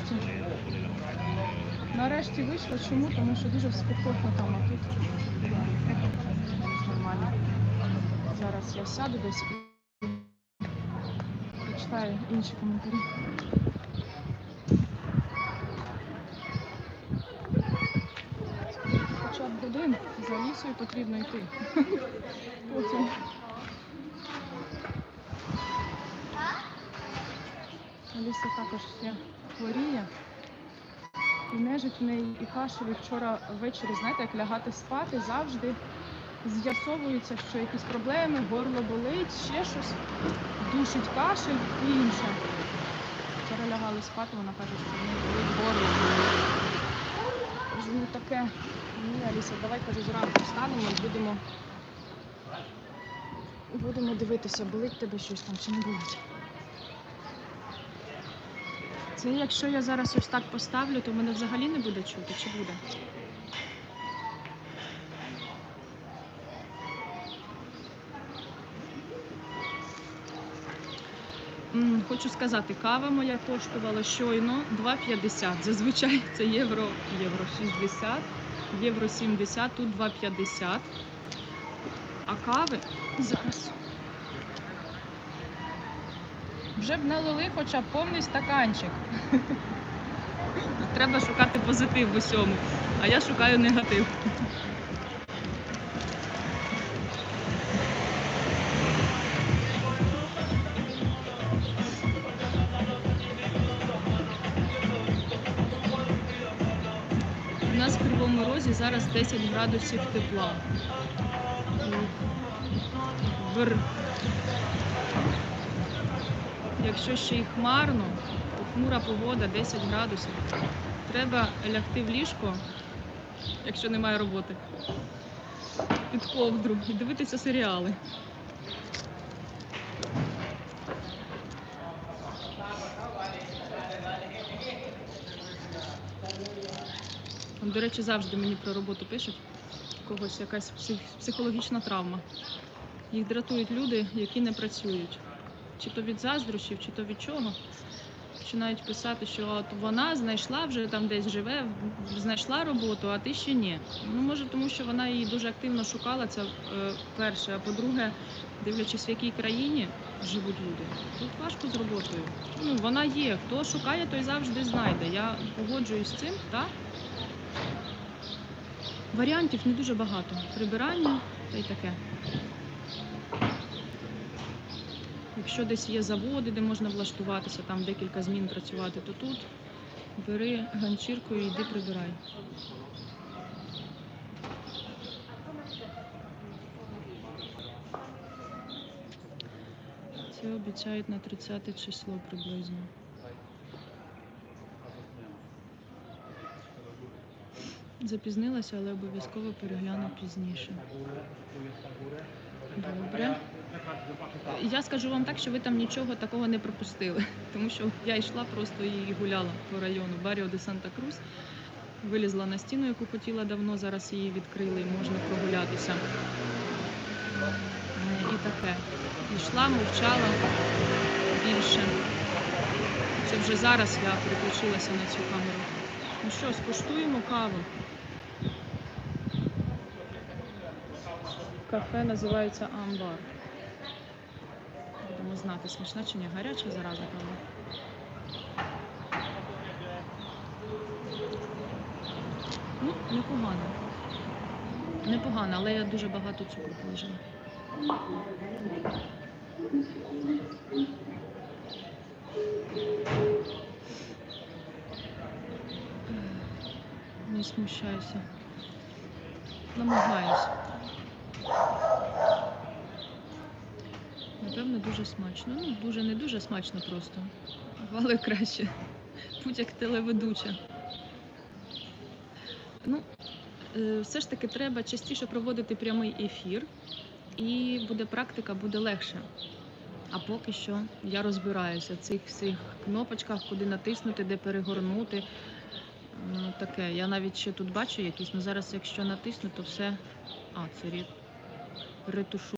нарешті. Нарешті вийшло. Чому? Тому що дуже спекотно там, а тут нормально. Зараз я сяду десь і прочитаю інші коментарі. Хоча б годин за лісою потрібно йти. Потім. Аліса також ще хворіє. І нежить в неї, і кашель. Вчора ввечері, знаєте, як лягати спати, завжди з'ясовується, що якісь проблеми, горло болить, ще щось, душить кашель і інше. Вчора лягали спати, вона каже, що в неї болить горло. Ну таке. Ні, Аліса, давай кажу, зранку встанемо і будемо, будемо дивитися, болить тебе щось там чи не болить. Це якщо я зараз ось так поставлю, то мене взагалі не буде чути, чи буде? Хочу сказати, кава моя коштувала щойно 2,50. Зазвичай це євро, євро 60, євро 70, тут 2,50. А кави зараз. Вже б налили хоча б повний стаканчик. Треба шукати позитив в усьому, а я шукаю негатив. У нас в Кривому Розі зараз 10 градусів тепла. Бр. Якщо ще й хмарно, то хмура погода 10 градусів. Треба лягти в ліжко, якщо немає роботи, під ковдру і дивитися серіали. До речі, завжди мені про роботу пишуть. Когось якась психологічна травма. Їх дратують люди, які не працюють. Чи то від заздрощів, чи то від чого. Починають писати, що от вона знайшла вже там десь живе, знайшла роботу, а ти ще ні. Ну, може, тому що вона її дуже активно шукала, це е, перше. А по-друге, дивлячись, в якій країні живуть люди, тут важко з роботою. Ну, вона є. Хто шукає, той завжди знайде. Я погоджуюсь з цим, так? Варіантів не дуже багато. Прибирання та й таке. Якщо десь є заводи, де можна влаштуватися, там декілька змін працювати, то тут бери ганчірку і йди прибирай. Це обіцяють на 30 число приблизно. Запізнилася, але обов'язково перегляну пізніше. Добре. Я скажу вам так, що ви там нічого такого не пропустили, тому що я йшла просто і гуляла по району Баріо де Санта Крус. Вилізла на стіну, яку хотіла давно, зараз її відкрили і можна прогулятися. Е, І таке. Йшла, мовчала більше. Це вже зараз я переключилася на цю камеру. Ну що, скуштуємо каву. Кафе називається Амбар. Будемо знати, смачна чи ні. Гаряча зараза кава. Ну, непогано. Непогано, але я дуже багато цукру положила. Не смущайся. Намагаюсь. Напевно, дуже смачно. Ну, дуже не дуже смачно просто. Але краще. Будь як телеведуча. Ну, е, все ж таки треба частіше проводити прямий ефір, і буде практика, буде легше. А поки що я розбираюся в цих всіх кнопочках, куди натиснути, де перегорнути. Ну, таке. Я навіть ще тут бачу якісь, але зараз, якщо натисну, то все. А, це ре- ретушу.